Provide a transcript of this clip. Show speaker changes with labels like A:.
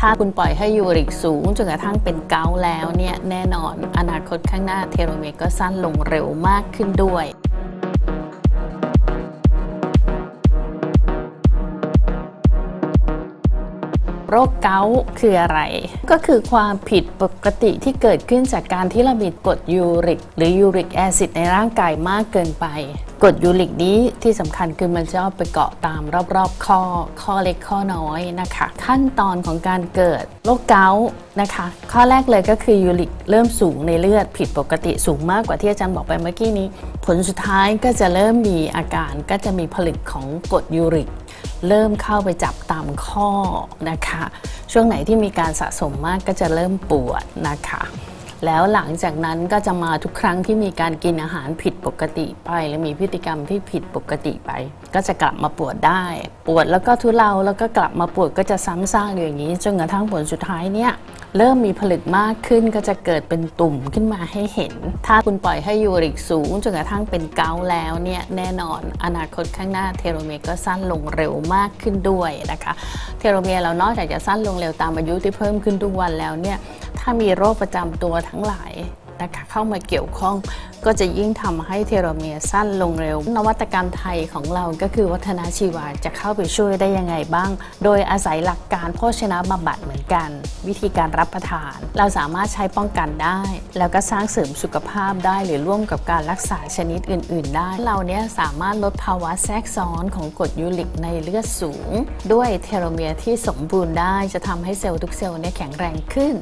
A: ถ้าคุณปล่อยให้ยูริกสูงจนกระทั่งเป็นเกาแล้วเนี่ยแน่นอนอนาคตข้างหน้าเทโลเมียร์ก็สั้นลงเร็วมากขึ้นด้วย โรคเกาต์คืออะไร ก็คือความผิดปกติที่เกิดขึ้นจากการที่เรามีกรดยูริก หรือยูริกแอซิดในร่างกายมากเกินไปกรดยูริกนี้ที่สำคัญคือมันจะเอาไปเกาะตามรอบๆข้อข้อเล็กข้อน้อยนะคะ ขั้นตอนของการเกิดโรคเกาต์นะคะ ข้อแรกเลยก็คือยูริกเริ่มสูงในเลือดผิดปกติสูงมากกว่าที่อาจารย์บอกไปเมื่อกี้นี้ ผลสุดท้ายก็จะเริ่มมีอาการก็จะมีผลึกของกรดยูริก เริ่มเข้าไปจับตามข้อนะคะ ช่วงไหนที่มีการสะสมมากก็จะเริ่มปวดนะคะ แล้วหลังจากนั้นก็จะมาทุกครั้งที่มีการกินอาหารผิดปกติไป หรือมีพฤติกรรมที่ผิดปกติไป ก็จะกลับมาปวดได้ ปวดแล้วก็ทุเลาแล้วก็กลับมาปวดก็จะซ้ำซากอยู่อย่างนี้จนกระทั่งผลสุดท้ายเนี่ยเริ่มมีผลึกมากขึ้นก็จะเกิดเป็นตุ่มขึ้นมาให้เห็น ถ้าคุณปล่อยให้ยูริกสูงจนกระทั่งเป็นเกาแล้วเนี่ยแน่นอนอนาคตข้างหน้าเทโลเมียร์ก็สั้นลงเร็วมากขึ้นด้วยนะคะ เทโลเมียร์เรานอกจากจะสั้นลงเร็วตามอายุที่เพิ่มขึ้นทุกวันแล้วเนี่ย ถ้ามีโรคประจำตัวทั้งหลายนะคะเข้ามาเกี่ยวข้องก็จะยิ่งทำให้เทโลเมียร์สั้นลงเร็ว นวัตกรรมไทยของเราก็คือวัฒนาชีวาจะเข้าไปช่วยได้ยังไงบ้าง โดยอาศัยหลักการโภชนะบำบัดเหมือนกัน วิธีการรับประทาน เราสามารถใช้ป้องกันได้ แล้วก็สร้างเสริมสุขภาพได้หรือร่วมกับการรักษาชนิดอื่น ๆ ได้ เราเนี้ยสามารถลดภาวะแทรกซ้อนของกรดยูริกในเลือดสูง ด้วยเทโลเมียร์ที่สมบูรณ์ได้จะทำให้เซลล์ทุกเซลล์เนี่ยแข็งแรงขึ้น